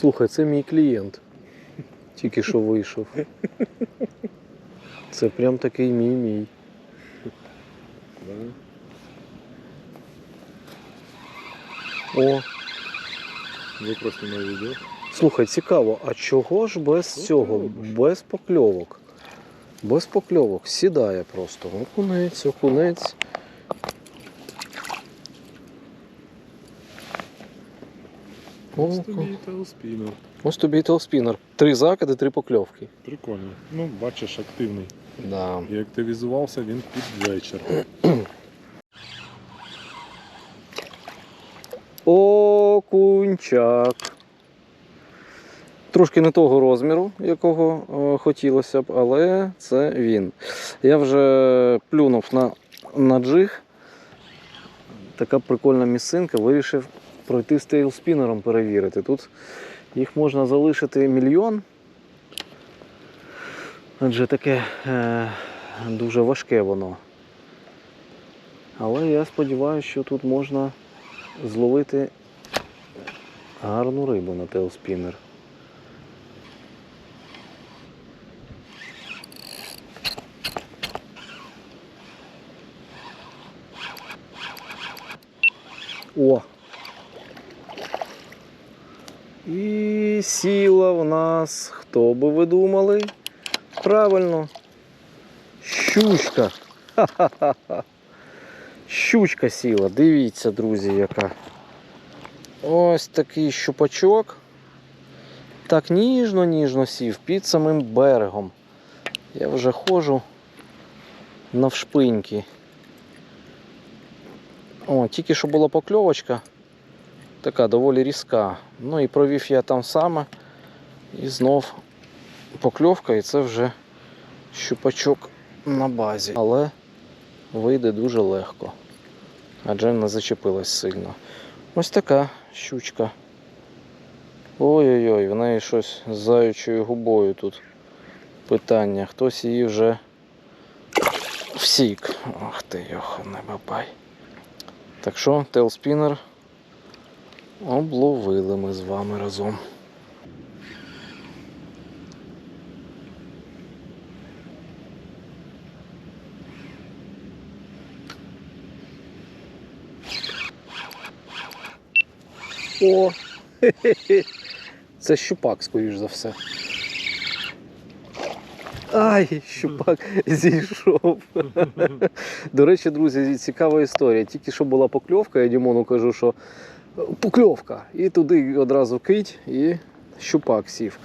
Слухай, це мій клієнт. Тільки що вийшов. Це прям такий мій мій. О, Ви просто на відео. слухай, цікаво, а чого ж без Що цього? робиш? Без покльовок. Без покльовок. Сідає просто. Окунець, окунець. О, Ось тобі і. Три закиди, три покльовки. Прикольно. Ну, бачиш, активний. Да. І активізувався він під вечір. Окунчак. Трошки не того розміру, якого е, хотілося б, але це він. Я вже плюнув на, на джиг. Така прикольна місцинка. Вирішив пройти з тейлспінером перевірити. Тут їх можна залишити мільйон. Адже таке е, дуже важке воно. Але я сподіваюся, що тут можна зловити гарну рибу на тейлспінер. О! І сіла в нас, хто би ви думали? Правильно. Щучка. Ха-ха-ха. Щучка сіла. Дивіться, друзі, яка. Ось такий щупачок. Так ніжно-ніжно сів під самим берегом. Я вже ходжу навшпиньки. О, тільки що була покльовочка. Така доволі різка. Ну і провів я там саме. І знов покльовка, і це вже щупачок на базі. Але вийде дуже легко. Адже не зачепилась сильно. Ось така щучка. Ой-ой-ой, в неї щось з заючою губою тут питання. Хтось її вже всік. Ах ти йох, не бабай. Так що, телспінер обловили ми з вами разом. О! хе-хе-хе. Це щупак, скоріш за все. Ай, щупак зійшов. До речі, друзі, цікава історія. Тільки що була покльовка, я Дімону кажу, що покльовка. І туди одразу кить, і щупак сів.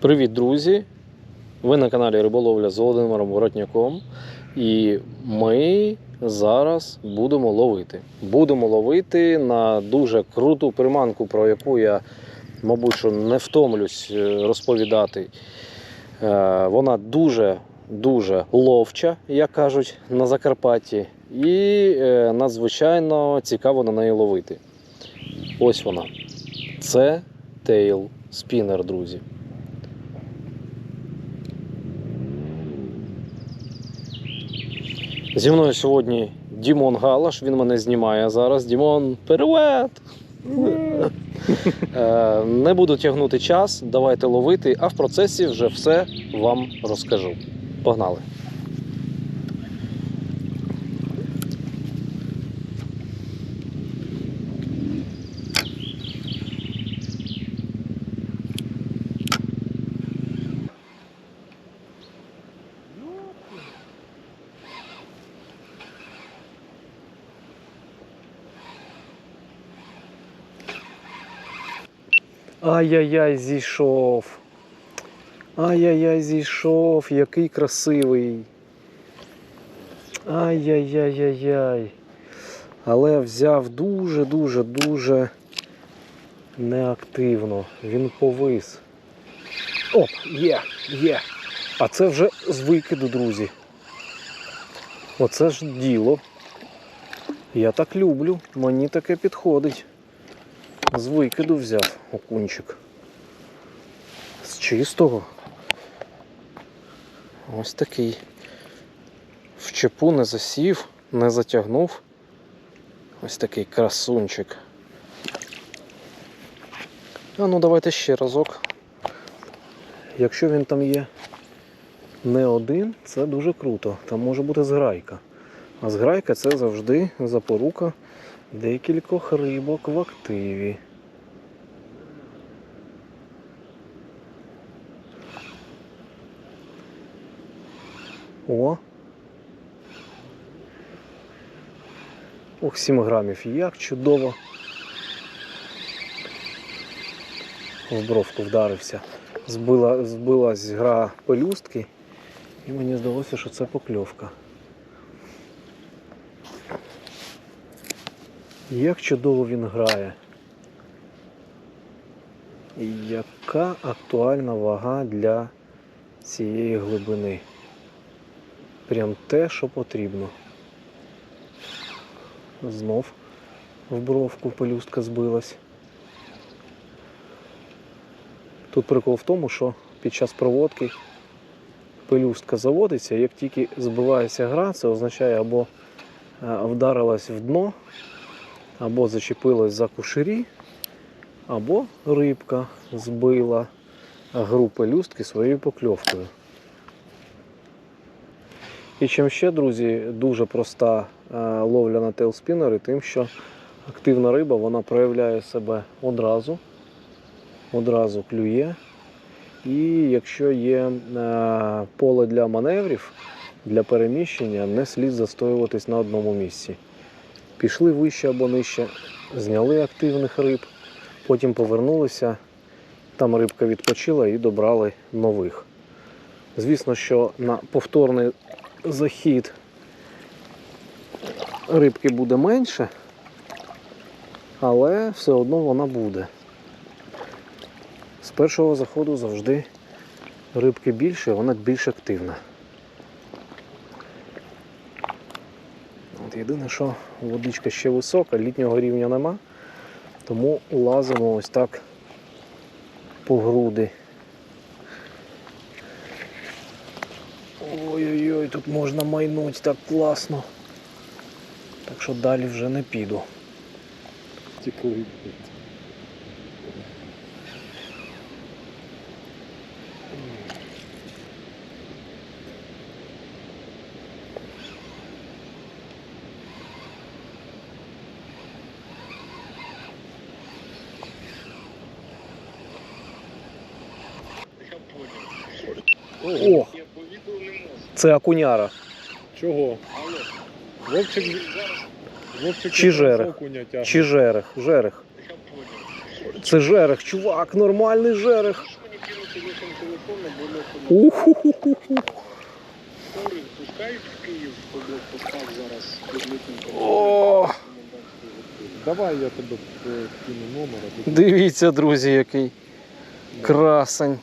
Привіт, друзі! Ви на каналі Риболовля з Володимиром Воротняком. І ми зараз будемо ловити. Будемо ловити на дуже круту приманку, про яку я, мабуть, що не втомлюсь е, розповідати. Е, Вона дуже дуже ловча, як кажуть на Закарпатті, і е, надзвичайно цікаво на неї ловити. Ось вона. Це Tail Spinner, друзі. Зі мною сьогодні Дімон Галаш, він мене знімає зараз. Дімон, привет! Е, Не буду тягнути час, давайте ловити, а в процесі вже все вам розкажу. Погнали! Ай-яй-яй, зійшов. Ай-яй-яй, зійшов, який красивий. Ай-яй-яй-яй-яй. Але взяв дуже-дуже дуже неактивно. Він повис. Оп, є, є. А це вже з викиду, друзі. Оце ж діло. Я так люблю, мені таке підходить. З викиду взяв окунчик. З чистого. Ось такий. В чепу не засів, не затягнув. Ось такий красунчик. А ну давайте ще разок. Якщо він там є не один, це дуже круто. Там може бути зграйка. А зграйка це завжди запорука декількох рибок в активі. О. Ох, 7 грамів. Як чудово. В бровку вдарився. Збила, збилась гра пелюстки, і мені здалося, що це покльовка. Як чудово він грає. І яка актуальна вага для цієї глибини. Прям те, що потрібно. Знов в бровку пелюстка збилась. Тут прикол в тому, що під час проводки пелюстка заводиться, як тільки збивається гра, це означає або е, вдарилась в дно, або зачепилась за кушері, або рибка збила гру пелюстки своєю покльовкою. І чим ще, друзі, дуже проста е, ловля на тейлспінери, тим, що активна риба вона проявляє себе одразу, одразу клює. І якщо є е, поле для маневрів, для переміщення, не слід застоюватись на одному місці. Пішли вище або нижче, зняли активних риб, потім повернулися, там рибка відпочила і добрали нових. Звісно, що на повторний захід рибки буде менше, але все одно вона буде. З першого заходу завжди рибки більше, вона більш активна. Єдине, що водичка ще висока, літнього рівня нема, тому лазимо ось так по груди. Ой-ой-ой, тут можна майнуть так класно. Так що далі вже не піду. Текли. О, це акуняра. Чого? Вовчик, Вовчик Чи жерех? Чи жерех? Жерех. Це жерех, чувак, нормальний жерех. Можеш мені кинути лишом телефона, бо лишом Уху-ху-ху-ху. Скорий пускають в Київ по блокпостах зараз під митним О, Давай я тебе е, кину номер, дивіться, друзі, який красень.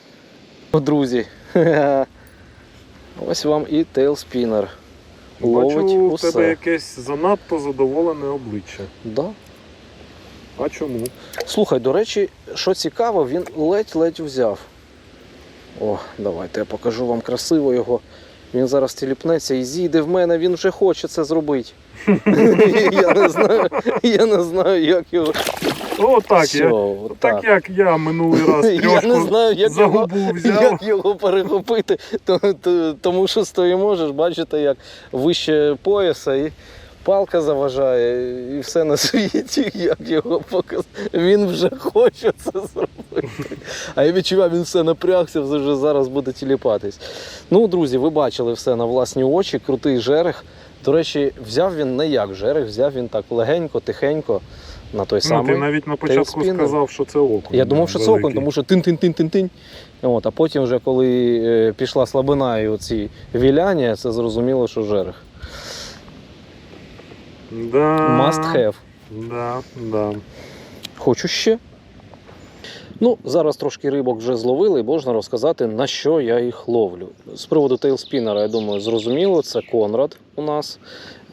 Друзі. Ось вам і тейлспінер. Ловить Бачу, усе. тебе якесь занадто задоволене обличчя. Да. А чому? Слухай, до речі, що цікаво, він ледь-ледь взяв. О, давайте я покажу вам красиво його. Він зараз тіліпнеться і зійде в мене, він вже хоче це зробити. я, не знаю, я не знаю, як його. О, так, Все, я, отак. так як я минулий раз Я не знаю, як за його, губу взяв. як його перехопити, то, то, тому що стоїмо, ж, бачите, як вище пояса і палка заважає, і все на світі, як його показати. Він вже хоче це зробити. А я відчуваю, він все напрягся, вже зараз буде тіліпатись. Ну, друзі, ви бачили все на власні очі, крутий жерех. До речі, взяв він не як жерех, взяв він так легенько, тихенько на той Ну, ти навіть на початку сказав, що це окунь. Я думав, що це окунь, тому що тин-тин-тин-тин-тин. От, а потім, вже коли е, пішла слабина і оці віляння, це зрозуміло, що жерех. Да, Must have. Да, да. Хочу ще. Ну, зараз трошки рибок вже зловили, можна розказати, на що я їх ловлю. З приводу тейлспінера, я думаю, зрозуміло, це Конрад у нас.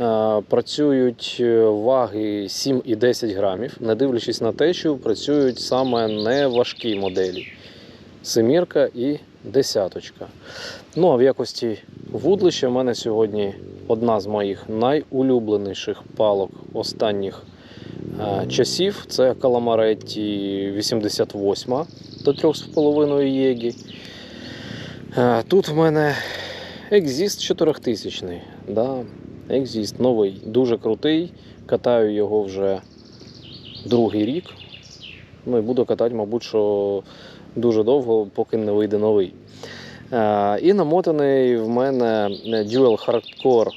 Е, Працюють е, ваги 7 і 10 грамів, не дивлячись на те, що працюють саме не важкі моделі. Семірка і десяточка. Ну а в якості вудлища в мене сьогодні одна з моїх найулюбленіших палок останніх часів. Це Calamаретті 88 до 3,5 єгі. Е, Тут в мене Exist 4000. Да, Exist новий, дуже крутий. Катаю його вже другий рік. Ну і буду катати, мабуть, що дуже довго, поки не вийде новий. Е, і намотаний в мене Dual Hardcore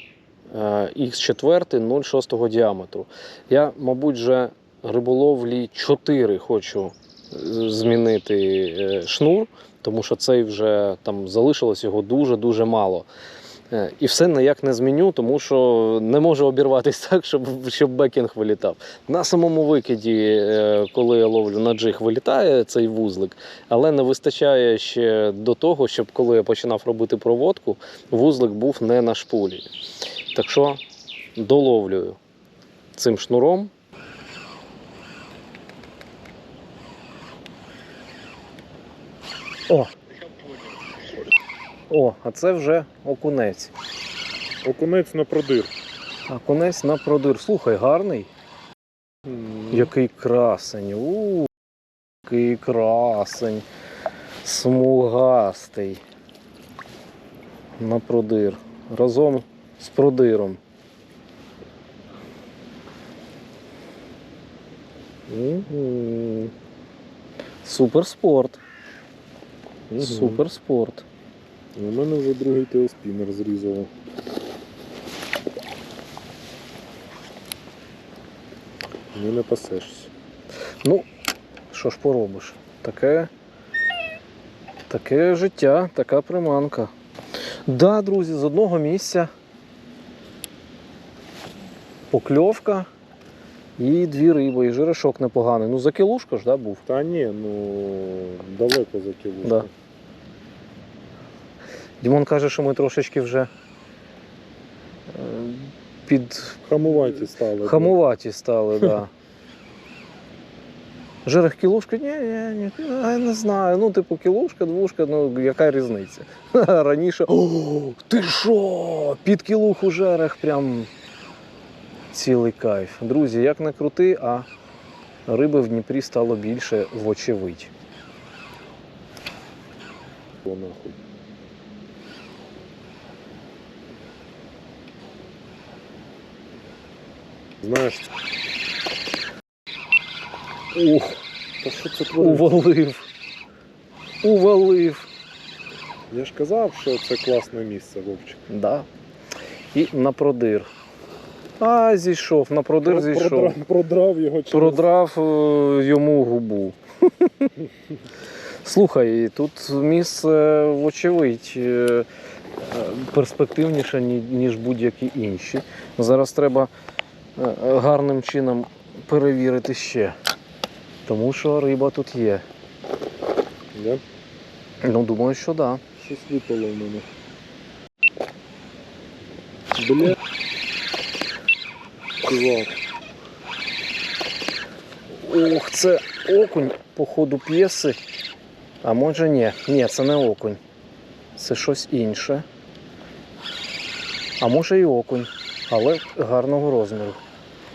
е, X4 0,6 діаметру. Я, мабуть, вже риболовлі 4 хочу змінити е, шнур, тому що цей вже там залишилось його дуже-дуже мало. Е, І все ніяк не зміню, тому що не можу обірватися так, щоб, щоб бекінг вилітав. На самому викиді, е, коли я ловлю на джиг, вилітає цей вузлик, але не вистачає ще до того, щоб коли я починав робити проводку, вузлик був не на шпулі. Так що доловлюю цим шнуром. О, о, а це вже окунець. Окунець на продир. Окунець на продир. Слухай, гарний. Який красень. У, який красень. Смугастий. На продир. Разом з продиром. Мгм. Суперспорт. Мгм. Суперспорт. У мене вже другий теоспінер зрізало. Не напасешся. Ну, що ж поробиш? Таке, таке життя, така приманка. Да, друзі, з одного місця покльовка і дві риби, і жиришок непоганий. Ну, за кілушка ж да, був. Та ні, ну далеко за кілушку. Да. Дімон каже, що ми трошечки вже е, під Хамуваті стали. Хамуваті стали, так. Да. Жерех кілушка? Ні, ні, ні, я не знаю. Ну, типу, кілушка, двушка, ну яка різниця? Раніше. О, ти що? Під кілуху жерех прям цілий кайф. Друзі, як не крути, а риби в Дніпрі стало більше, вочевидь. О, нахуй. Знаєш. Ух, та що це твориться? Увалив. Увалив. Я ж казав, що це класне місце, Вовчик. Да. І на продир. А, зійшов, на продир зійшов. Продрав, продрав його через... Продрав е, йому губу. Слухай, тут місце, вочевидь, е, перспективніше, ніж будь-які інші. Зараз треба е, гарним чином перевірити ще. Тому що риба тут є. Да? Ну, думаю, що так. Да. Щось випало в мене. Бля. Чувак. Ох, це окунь по ходу п'єси. А може ні. Ні, це не окунь. Це щось інше. А може і окунь, але гарного розміру.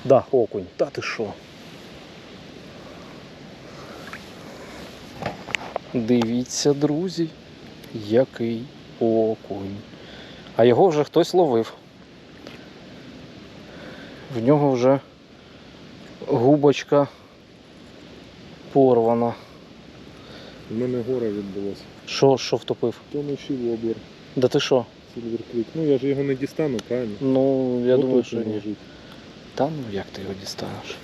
Да, окунь. Та ти що? Дивіться, друзі, який окунь. А його вже хтось ловив. В нього вже губочка порвана. У мене горе відбулося. Що, що втопив? Тонущий воблер. Да ти що? Сильвер Крик. Ну я ж його не дістану, правильно? Ну, я Отут думаю, що ні. лежить. Та ну як ти його дістанеш?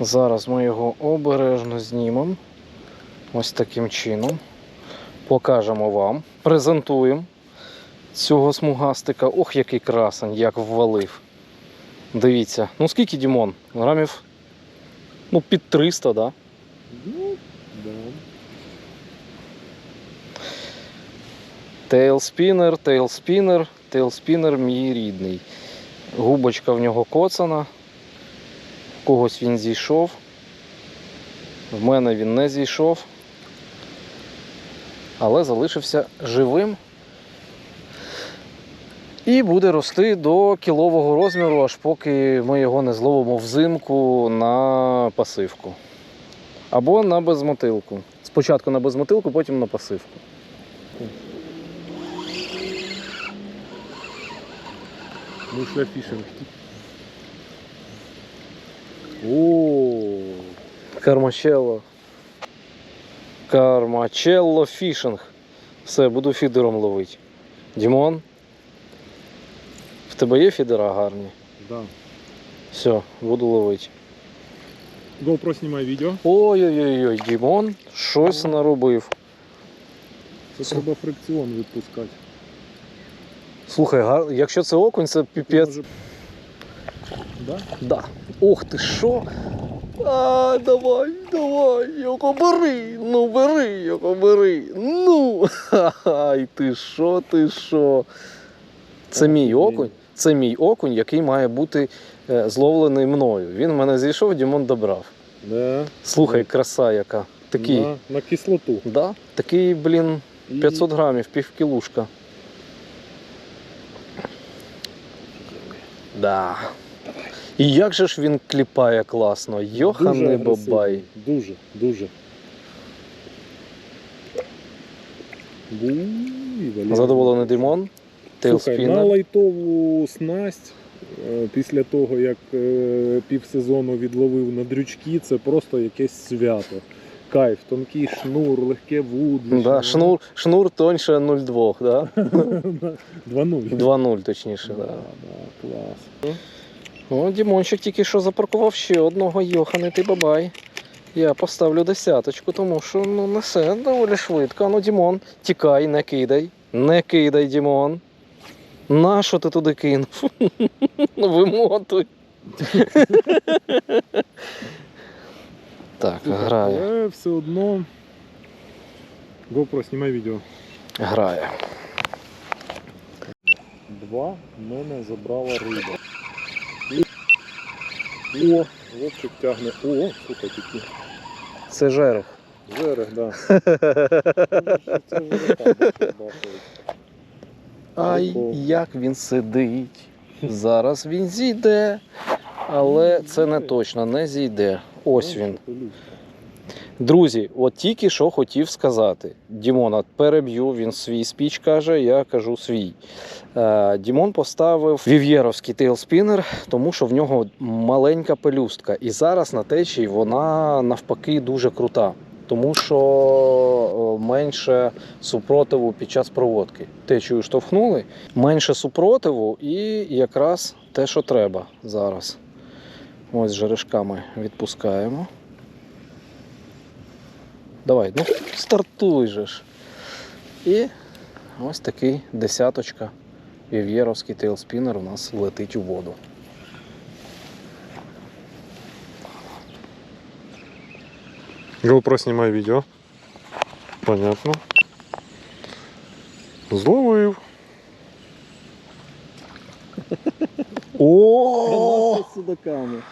Зараз ми його обережно знімемо. Ось таким чином. Покажемо вам. Презентуємо цього смугастика. Ох, який красень, як ввалив. Дивіться. Ну скільки Дімон? Грамів ну, під 300, да? Ну, да. Тейлспінер, тейлспінер, тейлспінер мій рідний. Губочка в нього коцана. Когось він зійшов. В мене він не зійшов, але залишився живим. І буде рости до кілового розміру, аж поки ми його не зловимо взимку на пасивку. Або на безмотилку. Спочатку на безмотилку, потім на пасивку. Мушля фішинг. О, Кармачелло. Кармачелло фішинг. Все, буду фідером ловити. Дімон. В тебе є фідера гарні? да. Все, буду ловити. GoPro знімай відео. Ой-ой-ой, Дімон щось наробив. Це треба фрикціон відпускати. Слухай, гар... якщо це окунь, це піпець. Да? Да. Ох ти що? А, давай, давай, його бери, ну бери, його бери. Ну. Ай, ти що, ти що? Це мій окунь. Це мій окунь, який має бути е, зловлений мною. Він в мене зійшов, Дімон добрав. Да. Слухай, краса яка. Такий. На, на кислоту. Да? Такий, блін, І 500 грамів, півкілушка. Да. І як же ж він кліпає класно. дуже Йоханий бабай. Дуже, дуже. Задоволений Димон. Слухай, на лайтову снасть е, після того, як е, півсезону відловив на дрючки, це просто якесь свято. Кайф, тонкий шнур, легке вудлище. Да, шнур, шнур тоньше 0,2, да? 2-0. 2,0 точніше. Да, Да. да, клас. О, Дімончик тільки що запаркував ще одного йоханий ти бабай. Я поставлю десяточку, тому що ну, несе доволі швидко. Ну, Дімон, тікай, не кидай. Не кидай, Дімон. Нащо ти туди кинув? Вимотуй. так, грає. Все одно. GoPro, знімай відео. Грає. Два мене забрала риба. О, вовчик тягне. О, слухай, такі. Це жерех. Жерех, да. Це жереха. Ай, як він сидить. Зараз він зійде. Але це не точно, не зійде. Ось він. Друзі, от тільки що хотів сказати. Дімона переб'ю, він свій спіч каже, я кажу свій. Е, Дімон поставив вів'єровський тейлспінер, тому що в нього маленька пелюстка. І зараз на течії вона навпаки дуже крута. Тому що менше супротиву під час проводки. Течію штовхнули, менше супротиву і якраз те, що треба зараз. Ось жерешками відпускаємо. Давай, ну стартуй же ж. І ось такий десяточка вів'єровський тейлспінер у нас летить у воду. GoPro знімай відео. Понятно. Зловив. О! Канавка з судаками.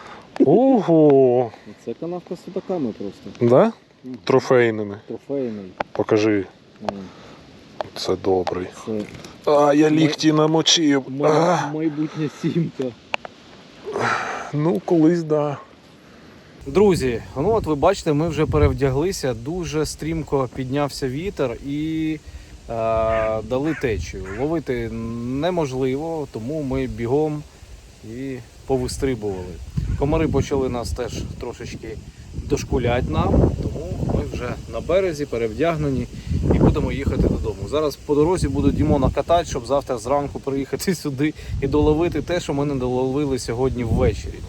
Ого! Це канавка з судаками просто. Да? Трофейними. Трофейний. Покажи. Це добрий. Це А, я лікті намочив. май- майбутня сімка. Ну, колись да. Друзі, ну от ви бачите, ми вже перевдяглися, дуже стрімко піднявся вітер і е, дали течію. Ловити неможливо, тому ми бігом і повистрибували. Комари почали нас теж трошечки дошкулять нам, тому ми вже на березі перевдягнені будемо їхати додому. Зараз по дорозі буду Дімона катати, щоб завтра зранку приїхати сюди і доловити те, що ми не доловили сьогодні ввечері.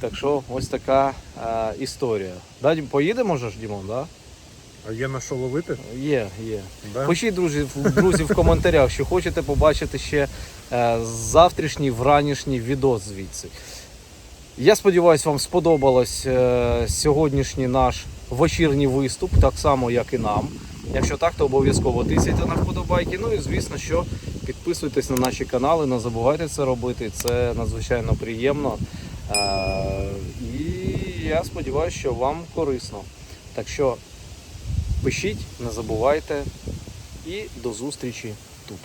Так що ось така е, історія. Да, Дім, поїдемо ж, Дімон, да? А є на що ловити? Є, є. Да? Пишіть, друзі, друзі, в коментарях, що хочете побачити ще е, завтрашній вранішній відос звідси. Я сподіваюся, вам сподобалось е, сьогоднішній наш вечірній виступ, так само, як і нам. Якщо так, то обов'язково тисяйте на вподобайки. Ну і звісно, що підписуйтесь на наші канали, не забувайте це робити. Це надзвичайно приємно. Е, і я сподіваюся, що вам корисно. Так що пишіть, не забувайте і до зустрічі тут.